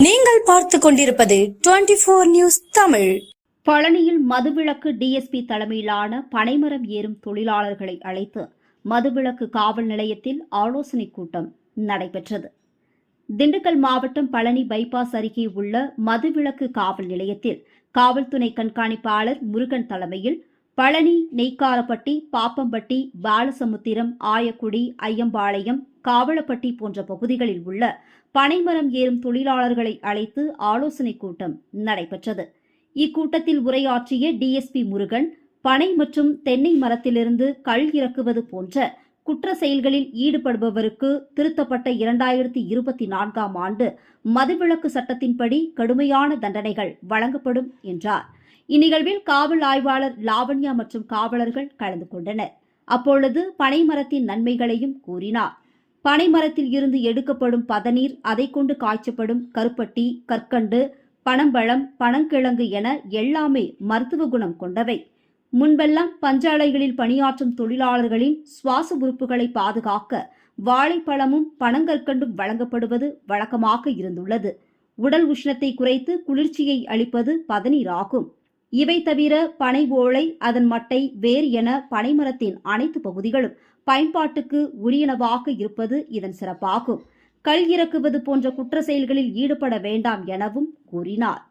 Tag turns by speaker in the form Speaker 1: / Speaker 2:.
Speaker 1: நீங்கள் பார்த்து கொண்டிருப்பது டுவெண்டி போர் நியூஸ் தமிழ்.
Speaker 2: பழனியில் மதுவிலக்கு டிஎஸ்பி தலைமையிலான பனைமரம் ஏறும் தொழிலாளர்களை அழைத்து மதுவிலக்கு காவல் நிலையத்தில் ஆலோசனைக் கூட்டம் நடைபெற்றது. திண்டுக்கல் மாவட்டம் பழனி பைபாஸ் அருகே உள்ள மதுவிலக்கு காவல் நிலையத்தில் காவல்துறை கண்காணிப்பாளர் முருகன் தலைமையில் பழனி நெய்க்காரப்பட்டி பாப்பம்பட்டி பாலசமுத்திரம் ஆயக்குடி ஐயம்பாளையம் காவலப்பட்டி போன்ற பகுதிகளில் உள்ள பனைமரம் ஏறும் தொழிலாளர்களை அழைத்து ஆலோசனைக் கூட்டம் நடைபெற்றது. இக்கூட்டத்தில் உரையாற்றிய டிஎஸ்பி முருகன் பனை மற்றும் தென்னை மரத்திலிருந்து கல் இறக்குவது போன்ற குற்ற செயல்களில் ஈடுபடுபவருக்கு திருத்தப்பட்ட இரண்டாயிரத்தி இருபத்தி நான்காம் ஆண்டு மதுவிலக்கு சட்டத்தின்படி கடுமையான தண்டனைகள் வழங்கப்படும் என்றார். இந்நிகழ்வில் காவல் ஆய்வாளர் லாவண்யா மற்றும் காவலர்கள் கலந்து கொண்டனர். அப்பொழுது பனைமரத்தின் நன்மைகளையும் கூறினார். பனைமரத்தில் இருந்து எடுக்கப்படும் பதநீர் அதை கொண்டு காய்ச்சப்படும் கருப்பட்டி கற்கண்டு பனம்பழம் பனங்கிழங்கு என எல்லாமே மருத்துவ குணம் கொண்டவை. முன்பெல்லாம் பஞ்சாலைகளில் பணியாற்றும் தொழிலாளர்களின் சுவாச உறுப்புகளை பாதுகாக்க வாழைப்பழமும் பனங்கற்கண்டும் வழங்கப்படுவது வழக்கமாக இருந்துள்ளது. உடல் உஷ்ணத்தை குறைத்து குளிர்ச்சியை அளிப்பது பதநீர் ஆகும் இவை தவிர பனை ஓலை அதன் மட்டை வேர் என பனைமரத்தின் அனைத்து பகுதிகளும் பயன்பாட்டுக்கு உரியனவாக இருப்பது இதன் சிறப்பாகும். கல் இறக்குவது போன்ற குற்ற செயல்களில் ஈடுபட வேண்டாம் எனவும் கூறினார்.